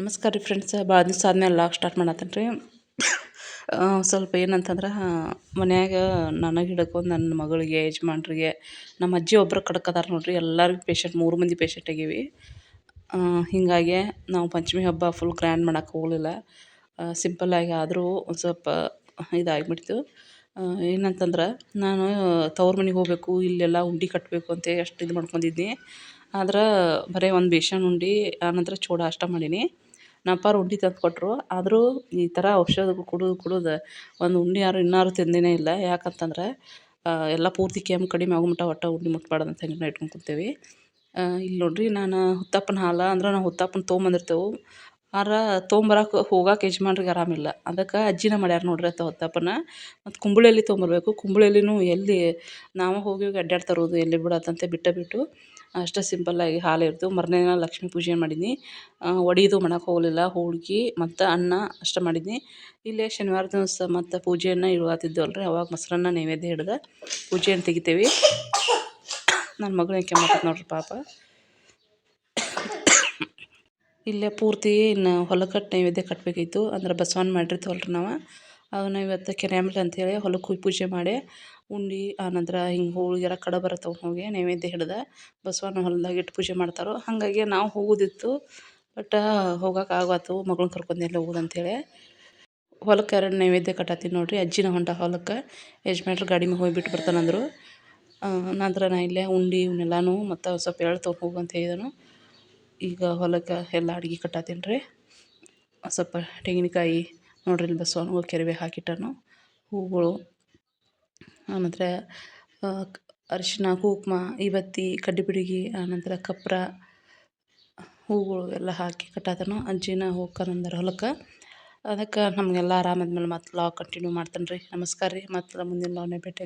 ನಮಸ್ಕಾರ ರೀ ಫ್ರೆಂಡ್ಸ್ ಭಾಳ ದಿವಸ ಆದ್ಮೇಲೆ ಲಾಗ್ ಸ್ಟಾರ್ಟ್ ಮಾಡತ್ತೇನೆ ರೀ. ಸ್ವಲ್ಪ ಏನಂತಂದ್ರೆ, ಮನ್ಯಾಗ ನನಗೆ ಹಿಡ್ಕೊಂಡು ನನ್ನ ಮಗಳಿಗೆ, ಯಜಮಾನ್ರಿಗೆ, ನಮ್ಮ ಅಜ್ಜಿ ಒಬ್ಬರು ಕಡಕದಾರ ನೋಡಿರಿ, ಎಲ್ಲರಿಗೂ ಪೇಶೆಂಟ್ ಮೂರು ಮಂದಿ ಪೇಶೆಂಟ್ ಆಗೀವಿ. ಹೀಗಾಗಿ ನಾವು ಪಂಚಮಿ ಹಬ್ಬ ಫುಲ್ ಗ್ರ್ಯಾಂಡ್ ಮಾಡಕ್ಕೆ ಹೋಗಲಿಲ್ಲ. ಸಿಂಪಲ್ಲಾಗಿ ಆದರೂ ಒಂದು ಸ್ವಲ್ಪ ಇದಾಗಿಬಿಡ್ತು. ಏನಂತಂದ್ರೆ, ನಾನು ತವ್ರ ಮನೆಗೆ ಹೋಗಬೇಕು, ಇಲ್ಲೆಲ್ಲ ಉಂಡೆ ಕಟ್ಟಬೇಕು ಅಂತ ಅಷ್ಟು ಇದು ಮಾಡ್ಕೊಂಡಿದ್ದೆ ಆದ್ರೆ ಬರೀ ಒಂದು ಬೇಷನ್ ಉಂಡೆ, ಆನಂತರ ಚೂಡ ಅಷ್ಟ ಮಾಡೀನಿ. ನಮ್ಮ ಅಪ್ಪಾರು ಉಂಡೆ ತಂದು ಕೊಟ್ಟರು ಆದರೂ ಈ ಥರ ಔಷಧ ಕುಡಿದು ಕುಡಿದು ಒಂದು ಉಂಡೆ ಯಾರು ಇನ್ನಾರು ತಿಂದೇ ಇಲ್ಲ. ಯಾಕಂತಂದ್ರೆ ಎಲ್ಲ ಪೂರ್ತಿ ಕೆಮ್ಮು ಕಡಿಮೆ ಆಗೋ ಮಟ್ಟ ಒಟ್ಟು ಉಂಡೆ ಮುಟ್ಬಾರ್ದು ಅಂತ ಹಿಂಗೆ ಇಟ್ಕೊಂಡು ಕೂತೇವಿ. ಇಲ್ಲಿ ನೋಡಿರಿ, ನಾನು ಹುತ್ತಪ್ಪನ ಹಾಲು, ಅಂದ್ರೆ ನಾವು ಹುತ್ತಪ್ಪನ ತೊಗೊಂಬಂದಿರ್ತೇವೆ. ಆರ ತೊಗೊಂಬರಕ್ಕೆ ಹೋಗಕ್ಕೆ ಯಜಮಾನ್ರಿಗೆ ಆರಾಮಿಲ್ಲ ಅದಕ್ಕೆ ಅಜ್ಜಿನೇ ಮಾಡ್ಯಾರ ನೋಡ್ರಿ ಅತ್ತ ಹೊತ್ತಪ್ಪನ ಮತ್ತು ಕುಂಬಳ ಎಲೆ ತೊಗೊಂಬರ್ಬೇಕು ಕುಂಬಳ ಎಲೆನೂ ಎಲ್ಲಿ ನಾವು ಹೋಗಿ ಹೋಗಿ ಅಡ್ಡಾಡಿ ತರೋದು ಎಲ್ಲಿ ಬಿಡತ್ತಂತೆ ಬಿಟ್ಟೇ ಬಿಟ್ಟು ಅಷ್ಟೇ ಸಿಂಪಲ್ಲಾಗಿ ಹಾಲು ಇರ್ತು ಮರನೇ ದಿನ ಲಕ್ಷ್ಮಿ ಪೂಜೆ ಮಾಡಿದ್ನಿ. ಒಡಿದು ಮಾಡಕ್ಕೆ ಹೋಗಲಿಲ್ಲ. ಹೋಳ್ಗೆ ಮತ್ತು ಅನ್ನ ಅಷ್ಟೇ ಮಾಡಿದ್ನಿ. ಇಲ್ಲೇ ಶನಿವಾರ ದಿವಸ ಮತ್ತು ಪೂಜೆಯನ್ನು ಇಡುವತ್ತಿದ್ದೇವಲ್ಲ ರೀ ಅವಾಗ ಮೊಸರನ್ನ ನೈವೇದ್ಯ ಹಿಡ್ದು ಪೂಜೆಯನ್ನು ತೆಗಿತೇವೆ. ನನ್ನ ಮಗಳು ಕೆಮ್ಮತ್ತೈತೆ ನೋಡಿರಿ ಪಾಪ. ಇಲ್ಲೇ ಪೂರ್ತಿ ಇನ್ನು ಹೊಲಕ್ಕೆ ನೈವೇದ್ಯ ಕಟ್ಟಬೇಕಿತ್ತು ಅಂದ್ರೆ ಬಸವನ ಮಾಡಿರ್ತೀವಲ್ಲ ರೀ ನಾವು. ಅವನ್ನ ಇವತ್ತು ಕೆರೆಯಂಬ್ಲೆ ಅಂತೇಳಿ ಹೊಲಕ್ಕೆ ಹೋಗಿ ಪೂಜೆ ಮಾಡಿ ಉಂಡಿ, ಆನಂತರ ಹಿಂಗೆ ಹೋಳಿಗೆರ ಕಡೆ ಬರತ್ತವ ಹೋಗಿ ನೈವೇದ್ಯ ಹಿಡ್ದು ಬಸವನ ಹೊಲ್ದಾಗ ಇಟ್ಟು ಪೂಜೆ ಮಾಡ್ತಾರೆ. ಹಾಗಾಗಿ ನಾವು ಹೋಗೋದಿತ್ತು, ಬಟ್ ಹೋಗಕ್ಕೆ ಆಗತ್ತು ಮಗಳನ್ನ ಕರ್ಕೊಂಡು ಎಲ್ಲೇ ಹೋಗೋದು ಹೇಳಿ ಹೊಲಕ್ಕೆ ಎರಡು ನೈವೇದ್ಯ ಕಟ್ಟತ್ತೀನಿ ನೋಡಿರಿ. ಅಜ್ಜಿನ ಹೊಂಟ ಹೊಲಕ್ಕೆ. ಯಜಮಾನ್ರು ಗಾಡಿ ಮ್ಯಾಗ ಹೋಗಿ ಬಿಟ್ಟು ಬರ್ತಾನಂದರು. ನಂತರ ನಾ ಇಲ್ಲೇ ಉಂಡಿ ಇವನ್ನೆಲ್ಲನೂ ಮತ್ತು ಸ್ವಲ್ಪ ತೊಗೊಂಡು ಹೋಗು ಅಂತ ಹೇಳಿದನು. ಈಗ ಹೊಲಕ್ಕೆ ಎಲ್ಲ ಅಡ್ಗೆ ಕಟ್ಟತ್ತೀನಿ ರೀ. ಸ್ವಲ್ಪ ತೆಂಗಿನಕಾಯಿ ನೋಡ್ರಿ ಇಲ್ಲಿ ಬಸವನ ಕೆರವೆ ಹಾಕಿಟ್ಟನು, ಹೂಗಳು. ಆನಂತರ ಅರಿಶಿನ ಕುಂಕುಮ ಇವತ್ತಿ ಕಡ್ಡಿಬಿಡಿಗೆ, ಆನಂತರ ಕಪ್ರ, ಹೂಗಳು ಎಲ್ಲ ಹಾಕಿ ಕಟ್ಟತನು. ಅಜ್ಜಿನ ಹೋಗ್ಕರಂದಾರ ಹೊಲಕ್ಕೆ. ಅದಕ್ಕೆ ನಮಗೆಲ್ಲ ಆರಾಮಾದ್ಮೇಲೆ ಮತ್ತೆ ಲಾಗ್ ಕಂಟಿನ್ಯೂ ಮಾಡ್ತೇನೆ ರೀ ನಮಸ್ಕಾರ ರೀ. ಮತ್ತೆ ಮುಂದಿನ ಲಾನೇ ಭೇಟಿ